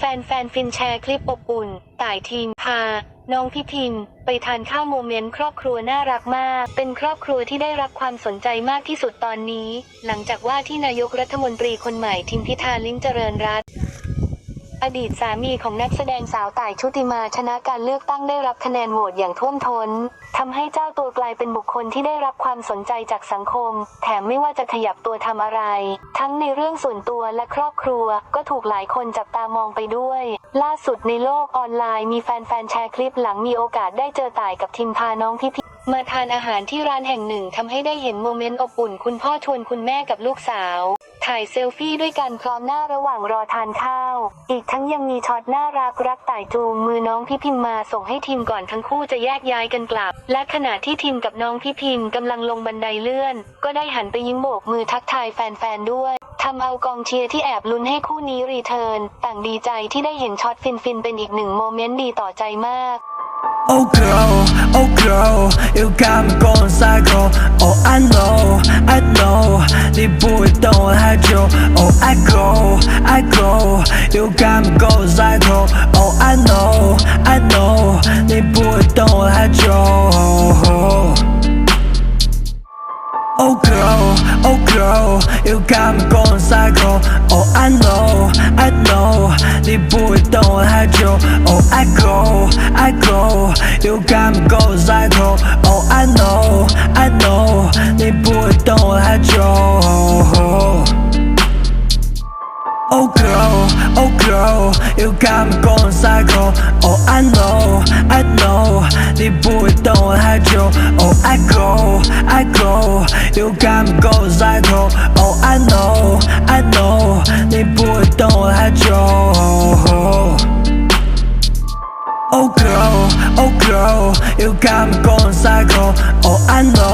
แฟนๆฟินแชร์คลิปอบอุ่น ต่ายทีมพา น้องพี่พิมไปทานข้าวโมเมนต์ครอบครัวน่ารักมาก เป็นครอบครัวที่ได้รับความสนใจมากที่สุดตอนนี้ หลังจากว่าที่นายกรัฐมนตรีคนใหม่ทิมพิธาลิ้มเจริญรัตน์ อดีตสามีของนักแสดงสาวต่ายชุติมาชนะการเลือกตั้งได้รับคะแนนโหวตอย่างท่วมทน้นทำให้เจ้าตัวกลายเป็นบุคคลที่ได้รับความสนใจจากสังคม แถมไม่ว่าจะขยับตัวทำอะไร ทั้งในเรื่องส่วนตัวและครอบครัว ก็ถูกหลายคนจับตามองไปด้วย ล่าสุดในโลกออนไลน์มีแฟนๆแชร์คลิปหลังมีโอกาสได้เจอต่ายกับทิมพาน้องพี่พมาทานอาหารที่ร้านแห่งหนึ่งทำให้ได้เห็นโมเมนต์อบอุ่น คุณพ่อชวนคุณแม่กับลูกสาว ถ่ายเซลฟี่ด้วยกันพร้อมหน้าระหว่างรอทานข้าว อีกทั้งยังมีช็อตน่ารักรักต่ายจูงมือน้องพี่พิมพ์มาส่งให้ทีมก่อนทั้งคู่จะแยกย้ายกันกลับ และขณะที่ทีมกับน้องพี่พิมพ์กำลังลงบันไดเลื่อน ก็ได้หันไปยิ้มโบกมือทักทายแฟนๆด้วยทำเอากองเชียร์ที่แอบลุ้นให้คู่นี้รีเทิร์นต่างดีใจที่ได้เห็นช็อตฟินๆเป็นอีกหนึ่งโมเมนต์ดีต่อใจมาก Oh girl, oh girl, you got me going psycho. Oh I know, I know, 你不 会懂我太久。Oh I go, I go, you got me going psycho. Oh I know, I know, 你不会懂我太久。Oh girl, oh girl, you got me going psycho. Oh I know, I know, 你不会懂我太久。Oh I go, I go, you got me going psycho. Oh girl, you got me going psycho. Oh I know, I know. The boy don't hide you. Oh I go, I go You got me going psycho. Oh I know, I know. The boy don't hide you. Oh girl, oh girl You got me going psycho. Oh I know.